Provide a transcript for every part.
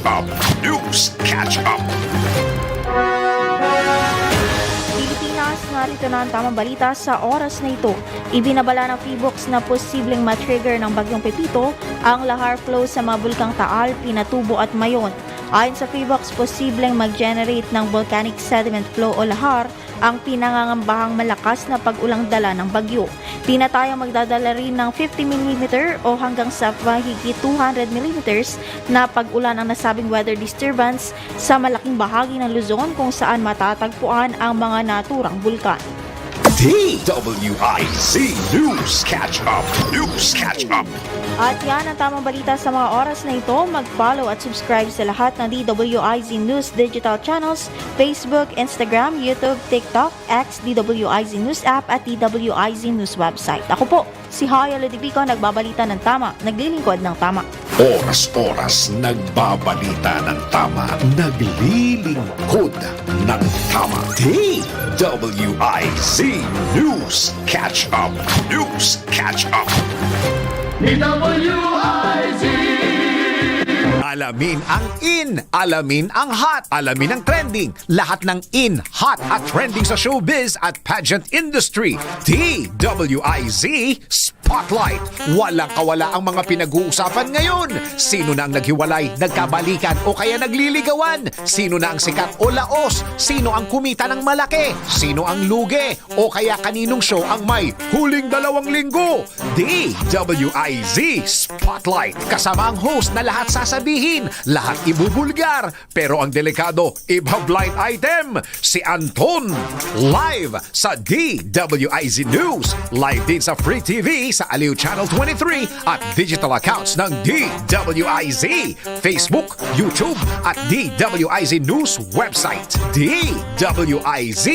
Up. News Catch Up. Pilipinas, narito na ang tamang balita sa oras na ito. Ibinabala ng PBOX na posibleng matrigger ng bagyong Pepito ang lahar flow sa mga bulkang Taal, Pinatubo at Mayon. Ayon sa PBOX, posibleng mag-generate ng volcanic sediment flow o lahar ang pinangangambahang malakas na pag-ulang dala ng bagyo. Tinatayang magdadala rin ng 50 mm o hanggang sa mahigit 200 mm na pag-ulan ang nasabing weather disturbance sa malaking bahagi ng Luzon kung saan matatagpuan ang mga naturang bulkan. DWIZ News Catch Up. News Catch Up. At yan ang tamang balita sa mga oras na ito. Mag-follow at subscribe sa lahat ng DWIZ News digital channels, Facebook, Instagram, YouTube, TikTok, X, DWIZ News app at DWIZ News website. Ako po, si Haya Ludibico, nagbabalita ng tama, naglilingkod ng tama. Oras-oras nagbabalita ng tama, naglilingkod ng tama. DWIZ News Catch Up. News Catch Up. Alamin ang in, alamin ang hot, alamin ang trending. Lahat ng in, hot at trending sa showbiz at pageant industry. DWIZ Spotlight. Walang kawala ang mga pinag-uusapan ngayon. Sino na ang naghiwalay, nagkabalikan o kaya nagliligawan? Sino na ang sikat o laos? Sino ang kumita ng malaki? Sino ang lugi? O kaya kaninong show ang may huling dalawang linggo? DWIZ Spotlight. Kasama ang host na lahat sasabihin, lahat ibubulgar. Pero ang delikado, iba blind item. Si Anton. Live sa DWIZ News. Live din sa Free TV sa Aliw Channel 23 at digital accounts ng DWIZ. Facebook, YouTube at DWIZ News website. DWIZ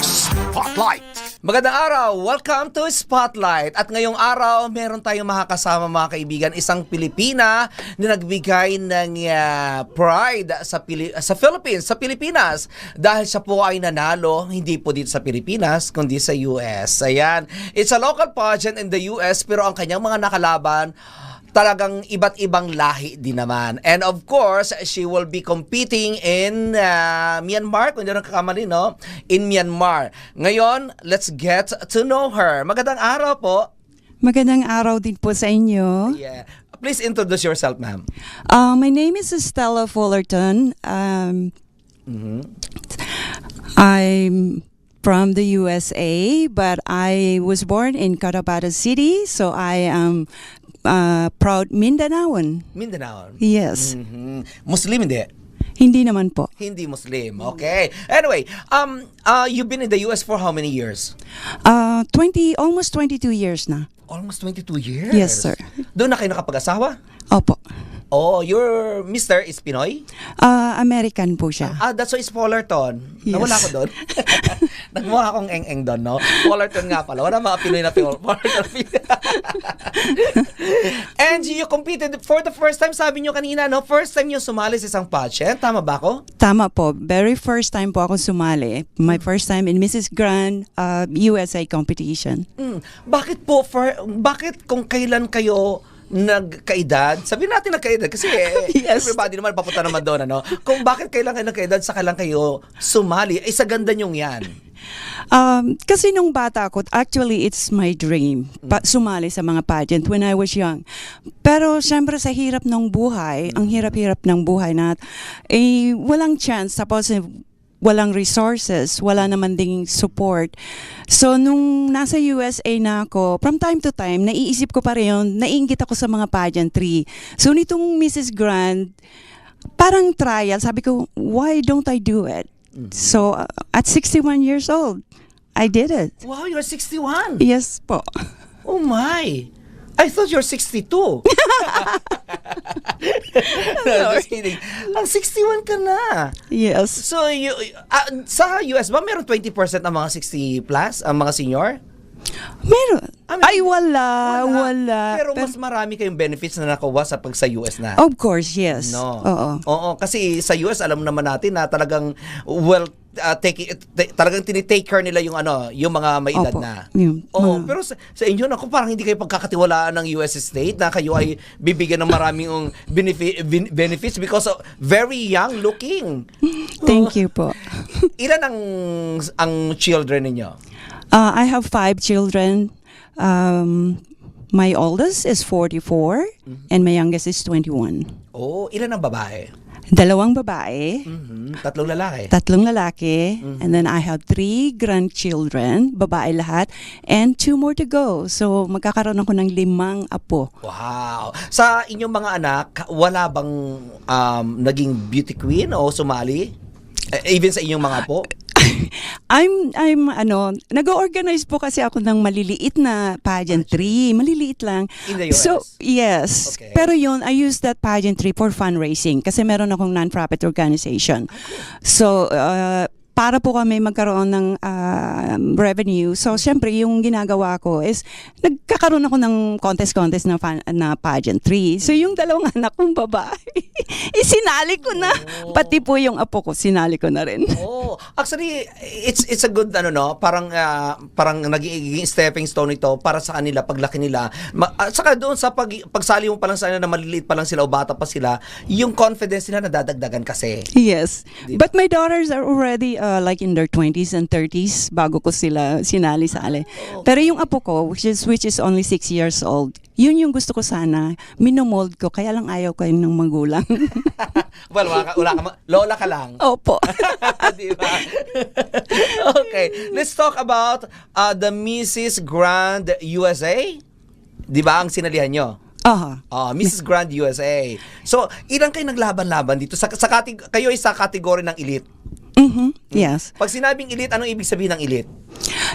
Spotlight. Magandang araw! Welcome to Spotlight. At ngayong araw, meron tayong makakasama mga kaibigan, isang Pilipina na nagbigay ng ah, pride sa, Pili- sa Philippines, sa Pilipinas. Dahil siya po ay nanalo, hindi po dito sa Pilipinas, kundi sa US. Ayan. It's a local pageant in the US, pero ang kanyang mga nakalaban, talagang iba't ibang lahi din naman. And of course, she will be competing in uh, Myanmar, kung hindi kakamali, no? In Myanmar. Ngayon, let's get to know her. Magandang araw po. Magandang araw din po sa inyo. Yeah. Please introduce yourself, ma'am. Uh, my name is Stella Fullerton. Um, Mm-hmm. I'm from the USA, but I was born in Cotabato City, so I am uh, proud Mindanaoan. Mindanao. Yes. Mhm. Muslim hindi? Hindi naman po. Hindi Muslim. Okay. Anyway, um, uh, you've been in the US for how many years? Uh, 20, almost 22 years na. Almost 22 years. Yes, sir. Doon na kayo nakapag-asawa? Opo. Oh, your mister is Pinoy? Uh, American po siya. Ah, that's why it's Fullerton. Yes. Nawala ko doon. Nagmukha akong eng-eng doon, no? Fullerton nga pala. Wala mga Pinoy na Pinoy. Fullerton. And you competed for the first time, sabi nyo kanina, no? First time yung sumali sa isang pageant. Tama ba ako? Tama po. Very first time po ako sumali. My first time in Mrs. Grand uh, USA competition. Mm. Bakit po, for, bakit kung kailan kayo nagkaedad, sabihin natin nagkaedad kasi eh, Yes. everybody naman papunta naman doon ano. Kung bakit kailan kayo nagkaedad sa kailan kayo sumali, ay sa ganda nyong yan. Um, kasi nung bata ako, actually it's my dream pa- sumali sa mga pageant when I was young. Pero syempre sa hirap ng buhay, ang hirap-hirap ng buhay na eh, walang chance tapos eh, walang resources, wala naman ding support. So nung nasa USA na ako, from time to time, naiisip ko pa rin yun, naiingit ako sa mga pageantry. So nitong Mrs. Grand, parang trial, sabi ko, why don't I do it? So uh, at 61 years old, I did it. Wow, you're 61. Yes po. Oh my. I thought you're 62. no, just kidding. Ang 61 ka na. Yes. So, you, ah, sa US ba meron 20% ng mga 60 plus, ang mga senior? Meron. I mean, Ay, wala. Wala. Pero mas marami kayong benefits na nakuha sa pag sa US na. Of course, yes. No. Oo. Oo, kasi sa US alam naman natin na talagang wealth uh, take, t- talagang tinitake care nila yung ano, yung mga may edad Opo. na. Yung Oo, mga- pero sa, sa inyo naku parang hindi kayo pagkakatiwalaan ng US state na kayo ay bibigyan ng maraming um, benefi- ben- benefits because of very young looking. Thank you po. Ilan ang ang children ninyo? Uh, I have five children. Um, my oldest is 44 and my youngest is 21. Oh, ilan ang babae? Dalawang babae, Mhm, Tatlong lalaki. tatlong lalaki, and then I have three grandchildren, babae lahat, and two more to go. So magkakaroon ako ng limang apo. Wow. Sa inyong mga anak, wala bang um, naging beauty queen o sumali? Eh, even sa inyong mga po? I'm I'm ano, nag-organize po kasi ako ng maliliit na pageantry, maliliit lang. In the US? So, yes. Okay. Pero yun, I use that pageantry for fundraising kasi meron akong non-profit organization. So, uh, para po kami magkaroon ng uh, revenue. So, syempre, yung ginagawa ko is, nagkakaroon ako ng contest-contest na, fan, na pageantry. So, yung dalawang anak kong babae, isinali ko na. Pati po yung apo ko, sinali ko na rin. Oh, actually it's it's a good ano no, parang ah, parang nagiging stepping stone ito para sa kanila paglaki nila. Ma- at saka doon sa pag pagsali mo pa lang sa kanila na maliliit pa lang sila o bata pa sila, yung confidence nila nadadagdagan kasi. Yes. But my daughters are already uh, like in their 20s and 30s bago ko sila sinali-sali. Pero yung apo ko, which is, which is only 6 years old, yun yung gusto ko sana. Minomold ko, kaya lang ayaw ko ng magulang. well, wala ka, wala ka lola ka lang. Opo. Di ba? okay, let's talk about uh, the Mrs. Grand USA. Di ba ang sinalihan nyo? Aha. Ah, Mrs. Grand USA. So, ilang kayo naglaban-laban dito? Sa, sa katig- kayo ay sa kategory ng elite. Mhm. Yes. Pag sinabing elite, anong ibig sabihin ng elite?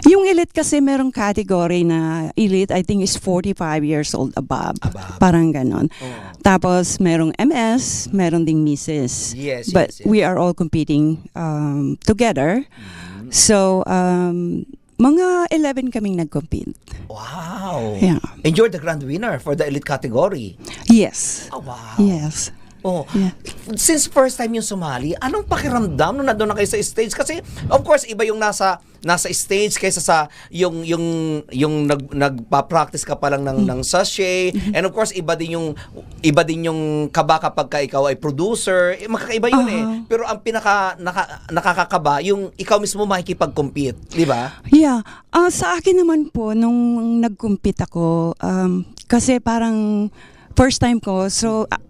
Yung elite kasi merong category na elite, I think is 45 years old above. Above. Parang ganon. Oo. Tapos merong MS, meron ding Mrs. Yes, But yes, yes. we are all competing um, together. Mm-hmm. So, um, mga 11 kaming nag-compete. Wow. Yeah. And you're the grand winner for the elite category. Yes. Oh, wow. Yes. Oh, Yeah. since first time yung sumali, anong pakiramdam nung nandun na kayo sa stage? Kasi of course iba yung nasa nasa stage kaysa sa yung yung yung nag nagpa-practice ka pa lang ng ng sachet and of course iba din yung iba din yung kaba kapag ka ikaw ay producer. Eh, magkakaiba yun eh. Uh-huh. Pero ang pinaka naka, nakakakaba yung ikaw mismo makikipag-compete, di ba? Yeah. Ah, sa akin naman po, nung nag-compete ako, um, kasi parang first time ko, so ah,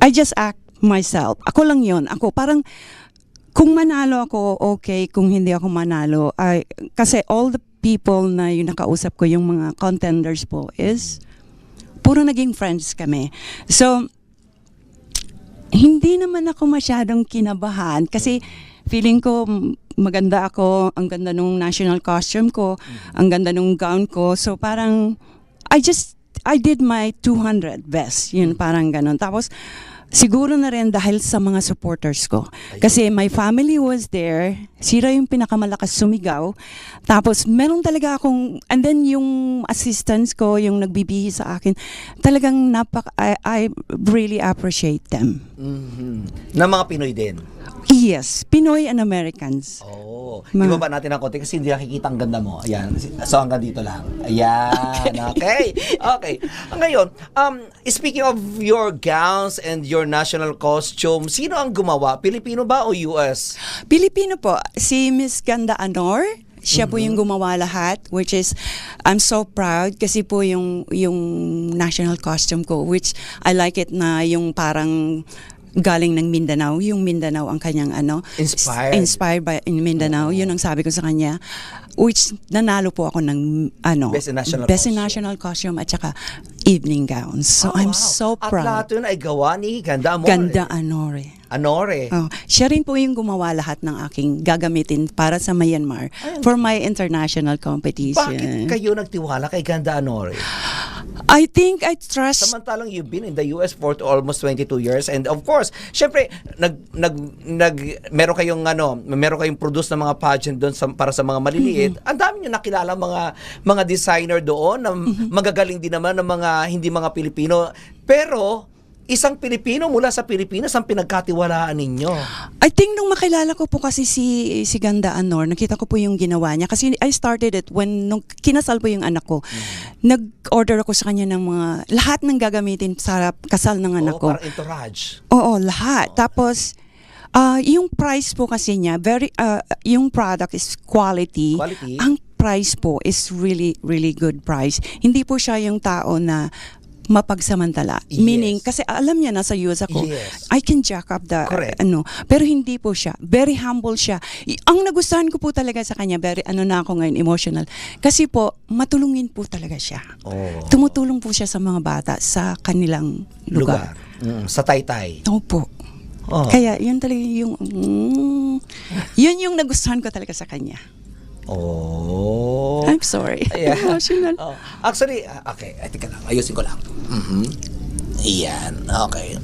I just act myself. Ako lang yon Ako parang, kung manalo ako, okay. Kung hindi ako manalo, ay, kasi all the people na yung nakausap ko, yung mga contenders po, is puro naging friends kami. So, hindi naman ako masyadong kinabahan kasi feeling ko maganda ako, ang ganda nung national costume ko, ang ganda nung gown ko. So parang I just I did my 200 best. Yun parang ganun. Tapos siguro na rin dahil sa mga supporters ko. Kasi my family was there. Sira yung pinakamalakas sumigaw. Tapos meron talaga akong and then yung assistants ko, yung nagbibihi sa akin, talagang napak I, I really appreciate them. Mhm. Na mga Pinoy din. Yes, Pinoy and Americans. Oh, Ma- ibaba natin ang konti kasi hindi nakikita ang ganda mo. Ayan. So hanggang dito lang. Ayan. Okay. Okay. Ngayon, um speaking of your gowns and your national costume, sino ang gumawa? Pilipino ba o US? Pilipino po, si Miss Ganda Anor. Siya po yung gumawa lahat, which is, I'm so proud kasi po yung, yung national costume ko, which I like it na yung parang galing ng Mindanao, yung Mindanao ang kanyang ano. Inspired. Inspired by in Mindanao. Yun ang sabi ko sa kanya. Which nanalo po ako ng ano. Best in national Best in national costume at saka evening gowns. So Oh, I'm wow. so At proud. lahat yun ay gawa ni Ganda Amore. Ganda Anore. Anore. Oh, siya rin po yung gumawa lahat ng aking gagamitin para sa Myanmar for my international competition. Bakit kayo nagtiwala kay Ganda Anore? I think I trust Samantalang you've been in the US for almost 22 years and of course, syempre nag nag nag meron kayong ano, meron kayong produce ng mga pageant doon sa, para sa mga maliliit. Mm-hmm. Ang dami niyo nakilala mga mga designer doon na Mm-hmm. magagaling din naman ng mga hindi mga Pilipino. Pero isang Pilipino mula sa Pilipinas ang pinagkatiwalaan ninyo. I think nung makilala ko po kasi si si Ganda Anor, nakita ko po yung ginawa niya kasi I started it when nung kinasal po yung anak ko. Nag-order ako sa kanya ng mga lahat ng gagamitin sa kasal ng anak Oo, ko. parang entourage. Oo, lahat. Tapos ah, yung price po kasi niya, very ah, yung product is quality. Quality. Ang price po is really really good price. Hindi po siya yung tao na mapagsamantala. Yes. Meaning, kasi alam niya nasa US ako, Yes. I can jack up the, Correct. ano, pero hindi po siya. Very humble siya. I- ang nagustuhan ko po talaga sa kanya, very, ano na ako ngayon, emotional. Kasi po, matulungin po talaga siya. Oh. Tumutulong po siya sa mga bata sa kanilang lugar. Mm, sa Taytay. Opo. Oh. Kaya yun talaga yung, mm, yun yung nagustuhan ko talaga sa kanya. Oh. I'm sorry. Yeah. Emotional. Oh. Actually, ah, okay, ay, tika lang, ayusin ko lang. Mhm. Iyan, okay.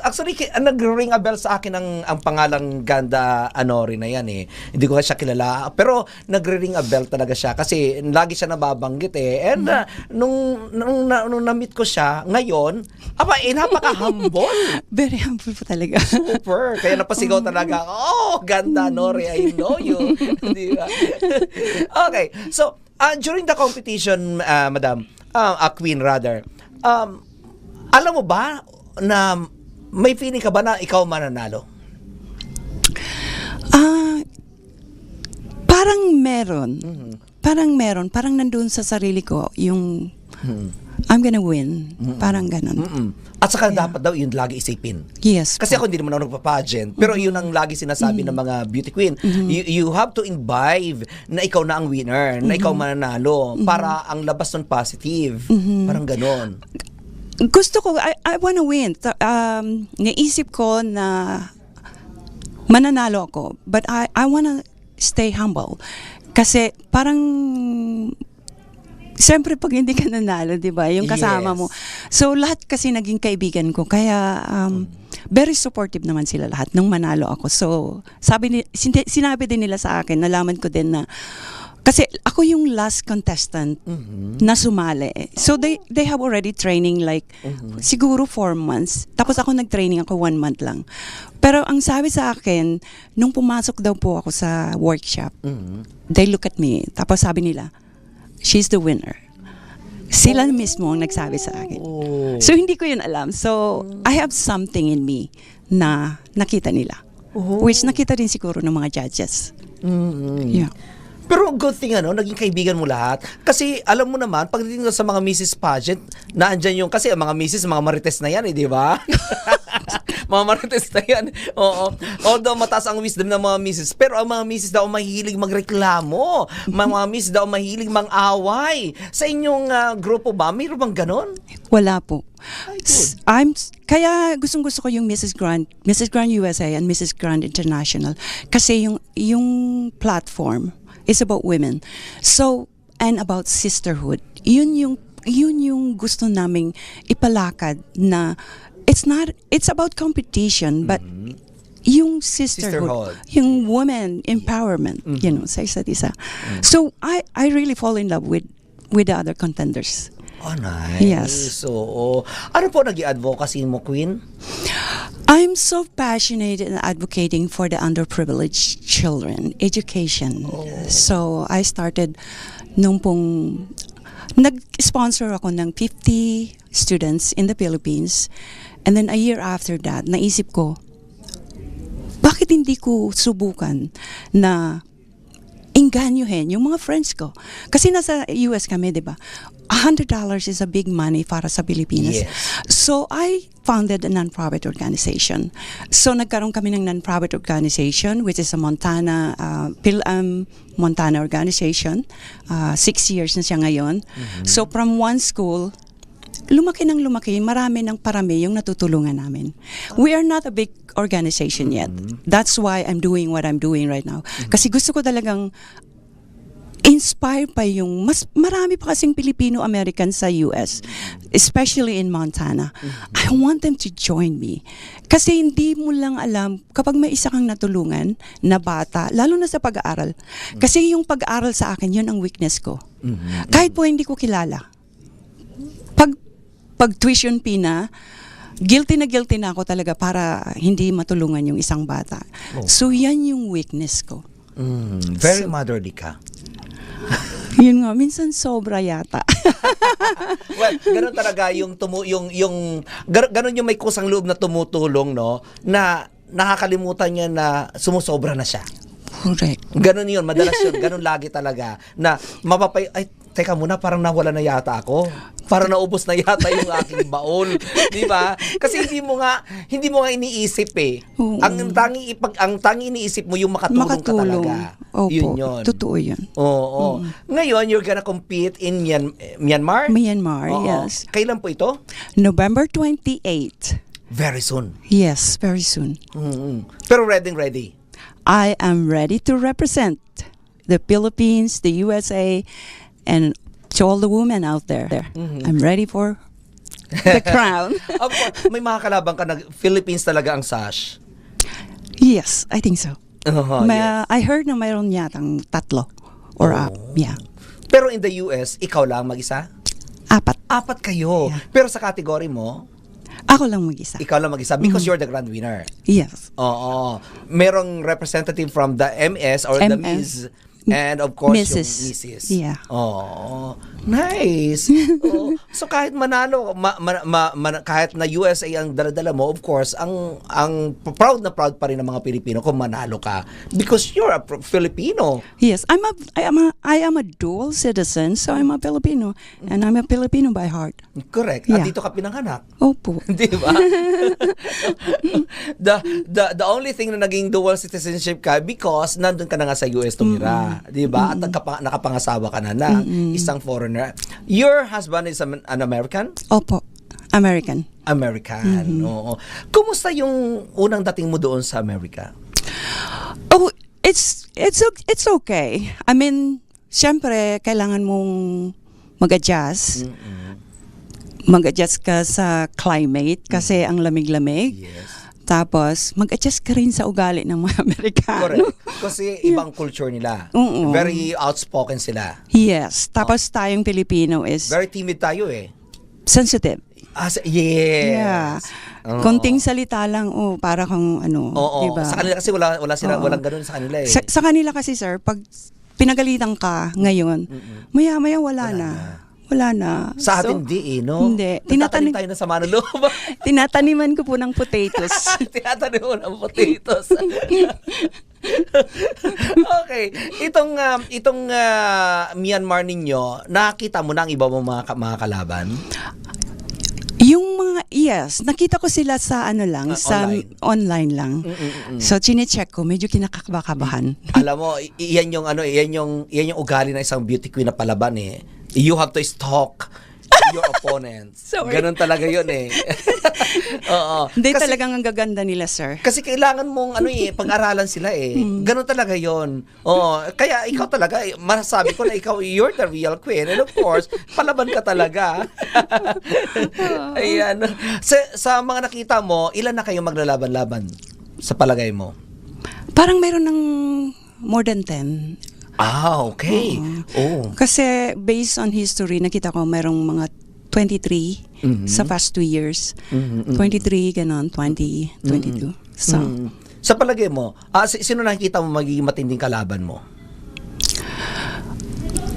Actually, nag-ring a bell sa akin ang, ang pangalang Ganda Anori na yan eh. Hindi ko siya kilala. Pero nagre-ring a bell talaga siya kasi lagi siya nababanggit eh. And ah, nung, nung, na- nung na-meet ko siya, ngayon, aba, eh, napaka-humble. Very humble po talaga. Super. Kaya napasigaw talaga, oh, ganda, Nori, I know you. Di ba? okay. So, uh, during the competition, uh, madam, uh, uh, queen rather, um, alam mo ba na may feeling ka ba na ikaw mananalo? Ah, parang meron. Mm-hmm. Parang meron. Parang nandun sa sarili ko yung I'm gonna win. Parang ganun. Mm-mm. At saka dapat daw yun lagi isipin. Yes. Kasi po. ako hindi naman ako nagpa-pageant, pero yun ang lagi sinasabi ng mga beauty queen. You, you have to imbibe na ikaw na ang winner, na ikaw mananalo, para ang labas nun positive. Parang ganon. Gusto ko, I, I wanna win. Um, naisip ko na mananalo ako. But I, I wanna stay humble. Kasi parang Siyempre, pag hindi ka nanalo, di ba? Yung kasama Yes. mo. So, lahat kasi naging kaibigan ko. Kaya, um, very supportive naman sila lahat nung manalo ako. So, sabi ni, sin- sinabi din nila sa akin, nalaman ko din na, kasi ako yung last contestant na sumali. So, they, they have already training like, siguro four months. Tapos ako nag-training ako one month lang. Pero ang sabi sa akin, nung pumasok daw po ako sa workshop, they look at me. Tapos sabi nila, she's the winner. Sila mismo ang nagsabi sa akin. So, hindi ko yun alam. So, I have something in me na nakita nila. Which nakita din siguro ng mga judges. Yeah. Pero good thing ano, naging kaibigan mo lahat. Kasi alam mo naman, pagdating sa mga Mrs. Pageant, naandyan yung, kasi ang mga Mrs. mga marites na yan eh, di ba? mga marites na yan. Oo. Although mataas ang wisdom ng mga Mrs. Pero ang mga Mrs. daw mahilig magreklamo. Mga mga Mrs. daw mahilig mang-away. Sa inyong ah, grupo ba, mayroon bang ganon? Wala po. S- I'm kaya gustong gusto ko yung Mrs. Grand, Mrs. Grand USA and Mrs. Grand International kasi yung yung platform is about women. So and about sisterhood. Yun yung yun yung gusto naming ipalakad na it's not it's about competition but yung sisterhood, Sisterhood. yung woman empowerment, you know, sa isa't isa. So I I really fall in love with with the other contenders. Oh, nice. Yes. So, ano po nag advocacy mo, Queen? I'm so passionate in advocating for the underprivileged children, education. So, I started nung pong nag-sponsor ako ng 50 students in the Philippines. And then a year after that, naisip ko, bakit hindi ko subukan na inganyohin yung mga friends ko. Kasi nasa US kami, di ba? $100 is a big money para sa Pilipinas. Yes. So, I founded a non-profit organization. So, nagkaroon kami ng non-profit organization, which is a Montana, uh, Pil- um, Montana organization. Uh, six years na siya ngayon. So, from one school, lumaki ng lumaki, marami ng parami yung natutulungan namin. We are not a big organization yet. That's why I'm doing what I'm doing right now. Kasi gusto ko talagang inspire pa yung mas marami pa kasing Filipino-American sa US especially in Montana. I want them to join me. Kasi hindi mo lang alam kapag may isa kang natulungan na bata lalo na sa pag-aaral kasi yung pag-aaral sa akin yun ang weakness ko. Kahit po hindi ko kilala. Pag pag tuition fee na guilty na guilty na ako talaga para hindi matulungan yung isang bata. So yan yung weakness ko. Mm, very motherly ka. Yun nga, minsan sobra yata. well, ganun talaga yung tumu yung yung gan- ganun yung may kusang loob na tumutulong no na nakakalimutan niya na sumusobra na siya. Correct. Ganun yun, madalas yun, ganun lagi talaga na mapapay ay teka muna parang nawala na yata ako. Parang naubos na yata yung aking baon, 'di ba? Kasi hindi mo nga hindi mo nga iniisip eh. Oo. Ang tanging ipag ang tanging iniisip mo yung makatulong, Makatulong. ka talaga. Opo, Yun yun. totoo yun. Oo. Ngayon, you're gonna compete in Myan- Myanmar? Myanmar, Oo. yes. Kailan po ito? November 28. Very soon. Yes, very soon. Mm-mm. Pero ready, ready. I am ready to represent the Philippines, the USA, and to all the women out there. I'm ready for the crown. Of course, may mga kalaban ka na Philippines talaga ang sash. yes, I think so. Oo, May- yes. I heard na mayroon yatang tatlo. Or Oh. up. Yeah. Pero in the US, ikaw lang mag-isa? Apat. Apat kayo. Yeah. Pero sa category mo, Ako lang mag-isa. ikaw lang mag-isa because you're the grand winner. Yes. Oo. Merong representative from the MS or the MS. And of course, Mrs. yung Mrs. Yeah. Oo. Nice. Oo. So kahit manalo, ma, ma, ma- ma- kahit na USA ang daladala mo, of course, ang ang proud na proud pa rin ng mga Pilipino kung manalo ka because you're a Filipino. Yes, I'm a I am a I am a dual citizen, so I'm a Filipino and I'm a Filipino by heart. Correct. Yeah. At dito ka pinanganak. Opo. Di ba? the, the, the only thing na naging dual citizenship ka because nandun ka na nga sa US tumira. Di ba? At nagkapa, nakapangasawa ka na ng isang foreigner. Your husband is an, an American? Opo. American. American. Oo. Kumusta yung unang dating mo doon sa Amerika? Oh, it's it's it's okay. I mean, syempre kailangan mong mag-adjust. Mag-adjust ka sa climate kasi ang lamig-lamig. Yes. Tapos, mag-adjust ka rin sa ugali ng mga Amerikano. Correct. Kasi ibang culture nila. Oo. Very outspoken sila. Yes. Tapos tayong Pilipino is Very timid tayo eh. sensitive. Ah, sa- yes. Yeah. Oo. Konting salita lang, oh, para kang ano, Oo. diba? Sa kanila kasi wala, wala sila, Oo. walang ganun sa kanila eh. Sa, sa kanila kasi, sir, pag pinagalitan ka ngayon, maya-maya wala, na. Wala na. Sa So, atin di eh, no? Hindi. Tinatanim tayo na sa manuloob. Tinataniman ko po ng potatoes. Tinatanim mo ng potatoes. okay. Itong um, itong ah, Myanmar ninyo, nakita mo na ang iba mong mga, mga kalaban? Yung mga, yes, nakita ko sila sa ano lang, Ah, sa online. online lang. Mm-mm-mm. So, chinecheck ko, medyo kinakakabahan. Alam mo, i- iyan yung ano, iyan yung iyan yung ugali ng isang beauty queen na palaban eh. You have to stalk your opponents. Sorry. Ganon talaga 'yun eh. Oo. Hindi Kasi- talagang ang gaganda nila, sir. Kasi kailangan mong ano eh, pag-aralan sila eh. Mm. Ganon talaga 'yon. Oo, kaya ikaw talaga eh, masasabi ko na ikaw you're the real queen. And of course, palaban ka talaga. Ayan. Sa, sa mga nakita mo, ilan na kayong maglalaban-laban sa palagay mo? Parang meron ng more than 10. Ah, okay. Oh. Kasi based on history, nakita ko merong mga 23 Mhm. sa past two years. Mhm, mhm. 23, ganon, 20, 22. So, Mm. Sa palagay mo, ah, si- sino nakikita mo magiging matinding kalaban mo?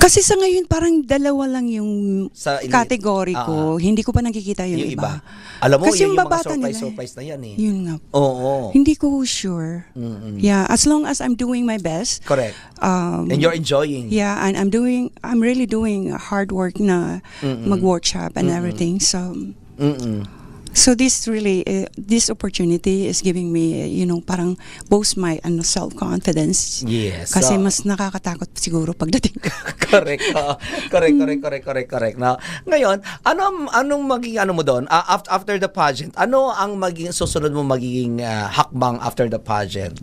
Kasi sa ngayon parang dalawa lang yung Sa ili- category Ah, ko. Hindi ko pa nakikita yung, Yung iba. iba. Alam mo, Kasi yan yung yung mga babata nila surprise-surprise na yan eh. Yun nga. Oo. Hindi ko sure. Mm-mm. Yeah, as long as I'm doing my best. Correct. Um, And you're enjoying. Yeah, and I'm doing, I'm really doing hard work na Mm-mm. mag-workshop and everything. So, Mm-mm. So this really, uh, this opportunity is giving me, uh, you know, parang boost my ano, self-confidence. Yes. Kasi So- mas nakakatakot siguro pagdating ko. correct. oo. correct, correct, correct, correct, correct. Now, ngayon, ano anong magiging ano mo doon? Ah, af- after the pageant, ano ang magiging susunod mo magiging ah, hakbang after the pageant?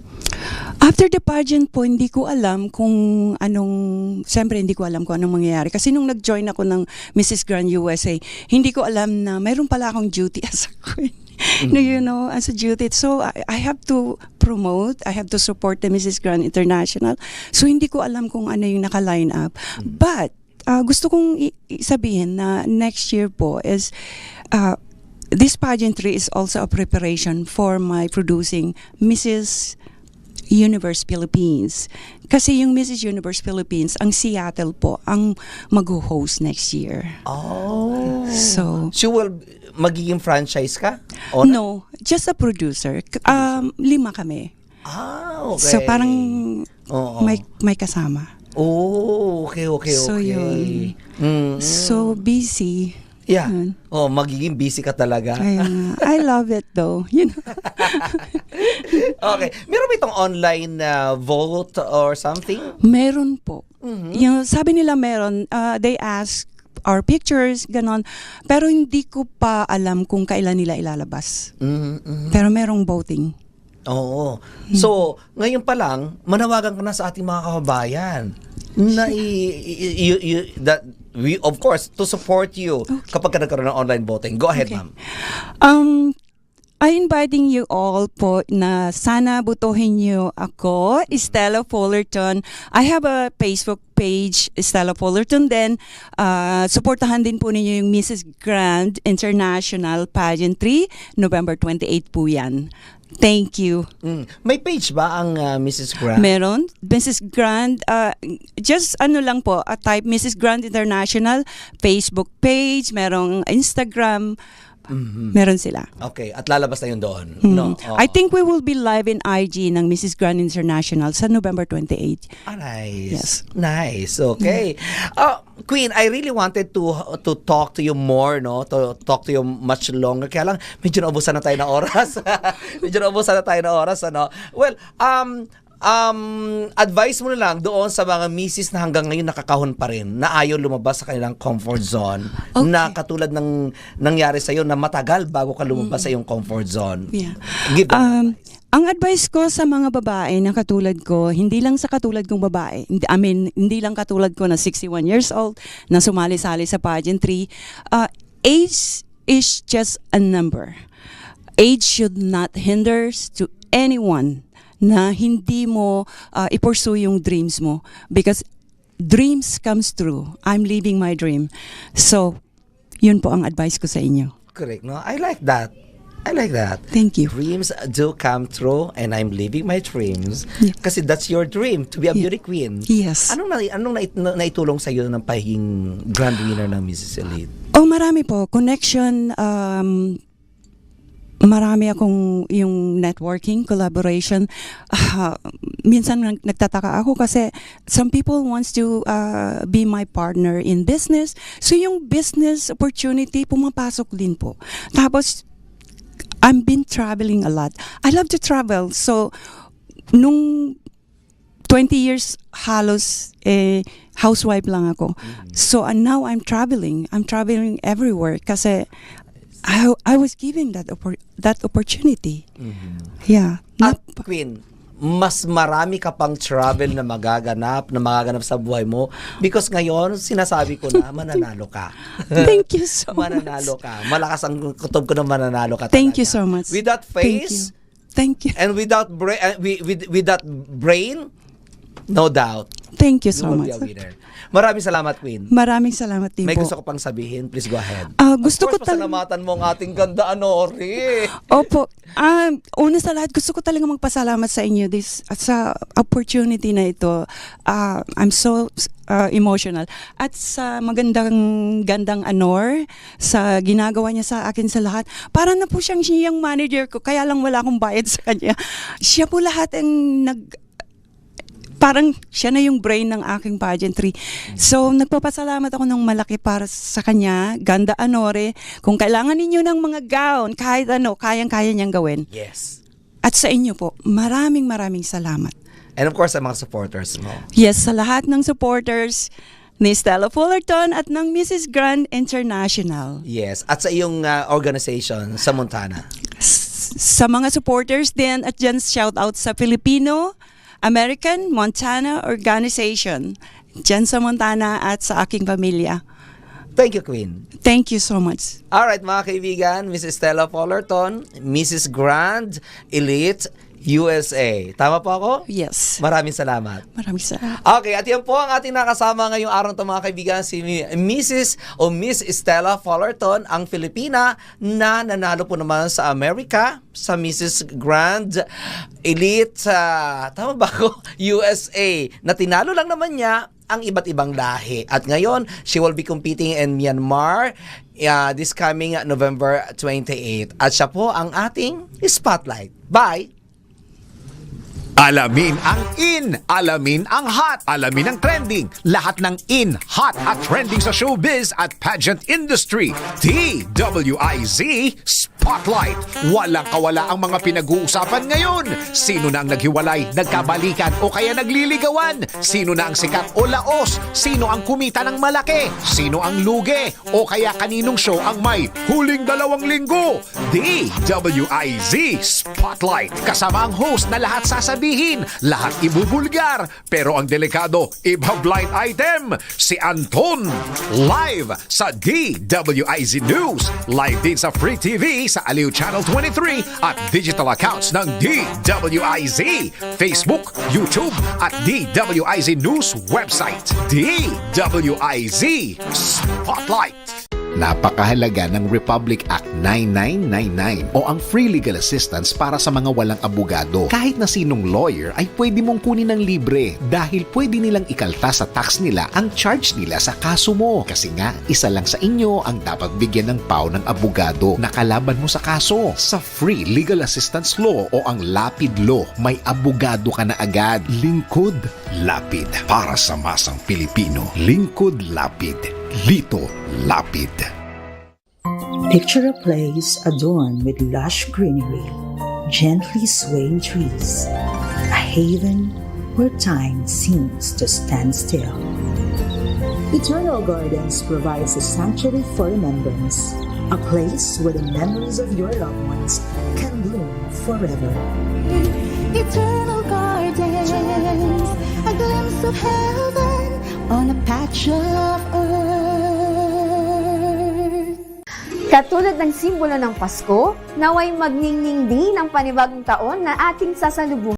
After the pageant po, hindi ko alam kung anong, siyempre hindi ko alam kung anong mangyayari. Kasi nung nag-join ako ng Mrs. Grand USA, hindi ko alam na mayroon pala akong duty as a queen. No, you know, as a duty. So, I, I have to promote, I have to support the Mrs. Grand International. So, hindi ko alam kung ano yung naka-line up. But, uh, gusto kong i- sabihin na next year po is, uh, this pageantry is also a preparation for my producing Mrs. Universe Philippines. Kasi yung Mrs. Universe Philippines, ang Seattle po, ang mag-host next year. Oh. So, So, will, magiging franchise ka? O na- no, just a producer. Um, lima kami. Ah, okay. So, parang Oo. may, may kasama. Oh, okay, okay, okay. So, yun. Mm, So, busy. yeah. Yun. Oh, magiging busy ka talaga. Nga, I love it though. You know? okay. Meron ba itong online na vote or something? Meron po. Mm-hmm. Yung sabi nila meron, uh, they ask our pictures, ganon. Pero hindi ko pa alam kung kailan nila ilalabas. Mhm, mhm. Pero merong voting. Oo. So, ngayon pa lang, manawagan ka na sa ating mga kababayan na i, i- i- i- that we of course to support you kapag ka nagkaroon ng online voting. Go ahead, Okay. ma'am. Um, I inviting you all po na sana butuhin niyo ako, Stella Fullerton. I have a Facebook page, Stella Fullerton. Then, uh, supportahan din po ninyo yung Mrs. Grand International Pageantry, November 28 po yan. Thank you. Mm. May page ba ang uh, Mrs. Grant? Meron. Mrs. Grand, uh, just ano lang po, uh, type Mrs. Grand International, Facebook page, merong Instagram, meron sila. okay, at lalabas na yun doon. Mm. No. oo. I think we will be live in IG ng Mrs. Grand International sa November 28. Ah, nice. Yes. Nice. Okay. Uh, Queen, I really wanted to to talk to you more, no? To talk to you much longer. Kaya lang, medyo naubusan na tayo ng oras. medyo naubusan na tayo ng oras, ano? Well, um, um, advice mo na lang doon sa mga misis na hanggang ngayon nakakahon pa rin, na ayaw lumabas sa kanilang comfort zone, Okay. na katulad ng nangyari sa'yo na matagal bago ka lumabas sa iyong comfort zone. Yeah. Give Um, advice. ang advice ko sa mga babae na katulad ko, hindi lang sa katulad kong babae, I mean, hindi lang katulad ko na 61 years old, na sumali-sali sa pageantry, uh, age is just a number. Age should not hinder to anyone na hindi mo uh, i-pursue yung dreams mo because dreams comes true. I'm living my dream. So, yun po ang advice ko sa inyo. Correct, no? I like that. I like that. Thank you. Dreams do come true and I'm living my dreams. Yeah. Kasi that's your dream, to be a Yeah. beauty queen. Yes. Anong, na, anong nait, na, naitulong sa iyo ng pagiging grand winner ng Mrs. Elite? Oh, marami po. Connection, um, marami akong yung networking, collaboration. Ah, minsan nag- nagtataka ako kasi some people wants to uh, be my partner in business. So yung business opportunity pumapasok din po. Tapos I've been traveling a lot. I love to travel. So nung 20 years halos eh housewife lang ako. So and now I'm traveling. I'm traveling everywhere kasi I I was given that oppor- that opportunity. Yeah. At Nap- Queen, mas marami ka pang travel na magaganap, na magaganap sa buhay mo because ngayon, sinasabi ko na mananalo ka. Thank you so mananalo much. ka. Malakas ang kutob ko na mananalo ka Thank you talaga. so much. With that Thank you. face, Thank you. and without bra- uh, with, with, with that brain, no doubt, Thank you you so will much. Maraming salamat, Queen. Maraming salamat din May po. gusto ko pang sabihin. Please go ahead. Ah, gusto of course, ko tal- pasalamatan mo ang ating ganda, Anori. Opo. Um, una sa lahat, gusto ko talaga magpasalamat sa inyo this, sa opportunity na ito. Ah, I'm so uh, emotional. At sa magandang gandang Anor, sa ginagawa niya sa akin sa lahat. Para na po siyang siyang manager ko, kaya lang wala akong bayad sa kanya. Siya po lahat ang nag parang siya na yung brain ng aking pageantry. So, nagpapasalamat ako ng malaki para sa kanya, Ganda Anore. Kung kailangan ninyo ng mga gown, kahit ano, kayang-kaya niyang gawin. Yes. At sa inyo po, maraming maraming salamat. And of course, sa mga supporters mo. Yes, sa lahat ng supporters ni Stella Fullerton at ng Mrs. Grand International. Yes. At sa iyong uh, organization sa Montana. S- sa mga supporters din at dyan shout out sa Filipino American Montana Organization. Dyan sa Montana at sa aking pamilya. Thank you, Queen. Thank you so much. Alright, mga kaibigan, Mrs. Stella Fullerton, Mrs. Grand Elite USA. Tama po ako? Yes. Maraming salamat. Maraming salamat. Okay, at yan po ang ating nakasama ngayong araw to mga kaibigan, si Mrs. o Miss Stella Fullerton, ang Filipina na nanalo po naman sa America sa Mrs. Grand Elite sa, tama ba ako? USA, na tinalo lang naman niya ang iba't ibang lahi. At ngayon, she will be competing in Myanmar uh, this coming November 28. At siya po ang ating spotlight. Bye! Alamin ang in, alamin ang hot, alamin ang trending. Lahat ng in, hot at trending sa showbiz at pageant industry. TWIZ Spotlight. Walang kawala ang mga pinag-uusapan ngayon. Sino na ang naghiwalay, nagkabalikan o kaya nagliligawan? Sino na ang sikat o laos? Sino ang kumita ng malaki? Sino ang lugi? O kaya kaninong show ang may huling dalawang linggo? DWIZ Spotlight. Kasama ang host na lahat sasabihin, lahat ibubulgar. Pero ang delikado, iba blind item. Si Anton. Live sa DWIZ News. Live din sa Free TV sa Aliw Channel 23 at digital accounts ng DWIZ, Facebook, YouTube at DWIZ News website. DWIZ Spotlight. Napakahalaga ng Republic Act 9999 o ang free legal assistance para sa mga walang abogado. Kahit na sinong lawyer ay pwede mong kunin ng libre dahil pwede nilang ikalta sa tax nila ang charge nila sa kaso mo. Kasi nga, isa lang sa inyo ang dapat bigyan ng pao ng abogado na kalaban mo sa kaso. Sa free legal assistance law o ang lapid law, may abogado ka na agad. Lingkod Lapid para sa masang Pilipino. Lingkod Lapid. Lito Lapid. Picture a place adorned with lush greenery, gently swaying trees, a haven where time seems to stand still. Eternal Gardens provides a sanctuary for remembrance, a place where the memories of your loved ones can bloom forever. Eternal gardens, a glimpse of heaven on a patch of earth. Katulad ng simbolo ng Pasko, naway magningning din ang panibagong taon na ating sasalubong